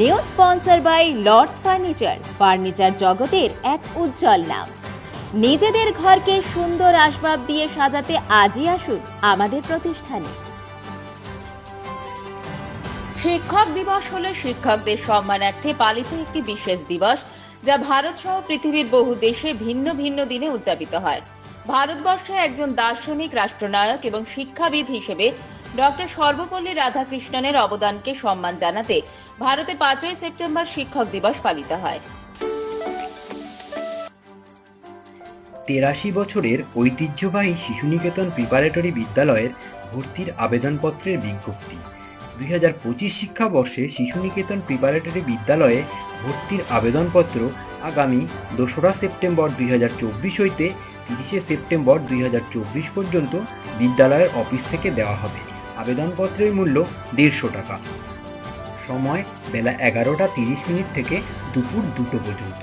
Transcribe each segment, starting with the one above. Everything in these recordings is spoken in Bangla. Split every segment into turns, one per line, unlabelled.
New sponsor by Lords furniture furniture জগতের এক উজ্জ্বল নাম। নিজেদের ঘরকে সুন্দর আসবাব দিয়ে সাজাতে আজই আসুন আমাদের প্রতিষ্ঠানে। শিক্ষক দিবস হলো শিক্ষকদের সম্মানার্থে পালিত একটি বিশেষ দিবস, যা ভারত সহ পৃথিবীর বহু দেশে ভিন্ন ভিন্ন দিনে উদযাপিত হয়। ভারতবর্ষে একজন দার্শনিক, রাষ্ট্রনায়ক এবং শিক্ষাবিদ হিসেবে ডক্টর সর্বপল্লী রাধাকৃষ্ণনের অবদানকে সম্মান জানাতে ভারতে পাঁচই সেপ্টেম্বর শিক্ষক দিবস পালিত হয়।
তেরাশি বছরের ঐতিহ্যবাহী শিশুনিকেতন প্রিপারেটরি বিদ্যালয়ের ভর্তির আবেদনপত্রের বিজ্ঞপ্তি। দুই হাজার পঁচিশ শিক্ষাবর্ষে শিশুনিকেতন প্রিপারেটরি বিদ্যালয়ে ভর্তির আবেদনপত্র আগামী দোসরা সেপ্টেম্বর দুই হাজার চব্বিশ হইতে তিরিশে সেপ্টেম্বর দুই হাজার চব্বিশ পর্যন্ত বিদ্যালয়ের অফিস থেকে দেওয়া হবে। আবেদনপত্রের মূল্য দেড়শো টাকা। সময় বেলা এগারোটা তিরিশ মিনিট থেকে দুপুর দুটো পর্যন্ত।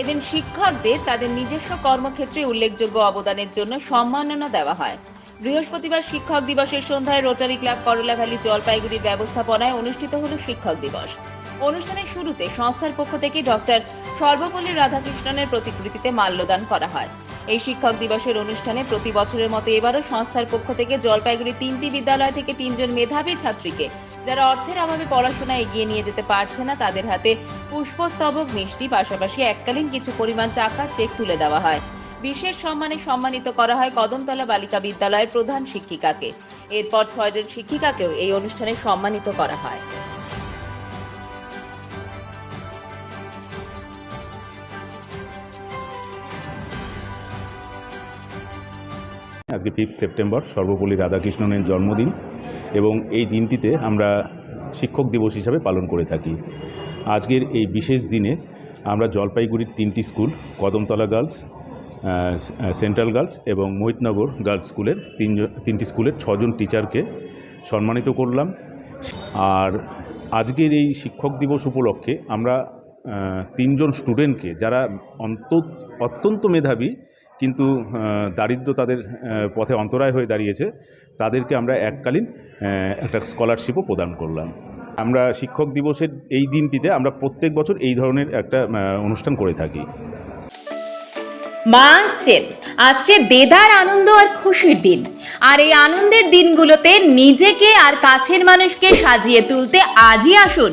এদিন শিক্ষকদের তাদের নিজস্ব কর্মক্ষেত্রে উল্লেখযোগ্য অবদানের জন্য সম্মাননা দেওয়া হয়। বৃহস্পতিবার শিক্ষক দিবসের সন্ধ্যায় রোটারি ক্লাব করলা ভ্যালি জলপাইগুড়ির ব্যবস্থাপনায় অনুষ্ঠিত হল শিক্ষক দিবস। অনুষ্ঠানের শুরুতে সংস্থার পক্ষ থেকে ডক্টর সর্বপল্লী রাধাকৃষ্ণনের প্রতিকৃতিতে মাল্যদান করা হয়। এই শিক্ষক দিবসের অনুষ্ঠানে প্রতি বছরের মতো এবারও সংস্থার পক্ষ থেকে জলপাইগুড়ির তিনটি বিদ্যালয় থেকে তিনজন মেধাবী ছাত্রীকে, যারা অর্থের অভাবে পড়াশোনা এগিয়ে নিয়ে যেতে পারছে না, তাদের হাতে পুষ্পস্তবক, মিষ্টি, পাশাপাশি এককালীন কিছু পরিমাণ টাকা চেক তুলে দেওয়া হয়। বিশেষ সম্মানে সম্মানিত করা হয় কদমতলা বালিকা বিদ্যালয়ের প্রধান শিক্ষিকাকে। এরপর ছয়জন শিক্ষিকাকেও এই অনুষ্ঠানে সম্মানিত করা হয়।
আজকে ফিফথ সেপ্টেম্বর, সর্বপল্লী রাধাকৃষ্ণনের জন্মদিন এবং এই দিনটিতে আমরা শিক্ষক দিবস হিসাবে পালন করে থাকি। আজকের এই বিশেষ দিনে আমরা জলপাইগুড়ির তিনটি school, Kadamtala girls central girls এবং মোহিতনগর গার্লস স্কুলের তিনজন তিনটি স্কুলের ছজন টিচারকে সম্মানিত করলাম। আর আজকের এই শিক্ষক দিবস উপলক্ষে আমরা তিনজন স্টুডেন্টকে, যারা অন্ত অত্যন্ত মেধাবী কিন্তু দারিদ্র তাদের পথে অন্তরায় হয়ে দাঁড়িয়েছে, তাদেরকে আমরা এককালীন একটা স্কলারশিপও প্রদান করলাম। আমরা শিক্ষক দিবসের এই দিনটিতে আমরা প্রত্যেক বছর এই ধরনের একটা অনুষ্ঠান করে থাকি।
মা আসছেন। আসছে দেদার আনন্দ আর খুশির দিন। আর এই আনন্দের দিনগুলোতে নিজেকে আর কাছের মানুষকে সাজিয়ে তুলতে আজই আসুন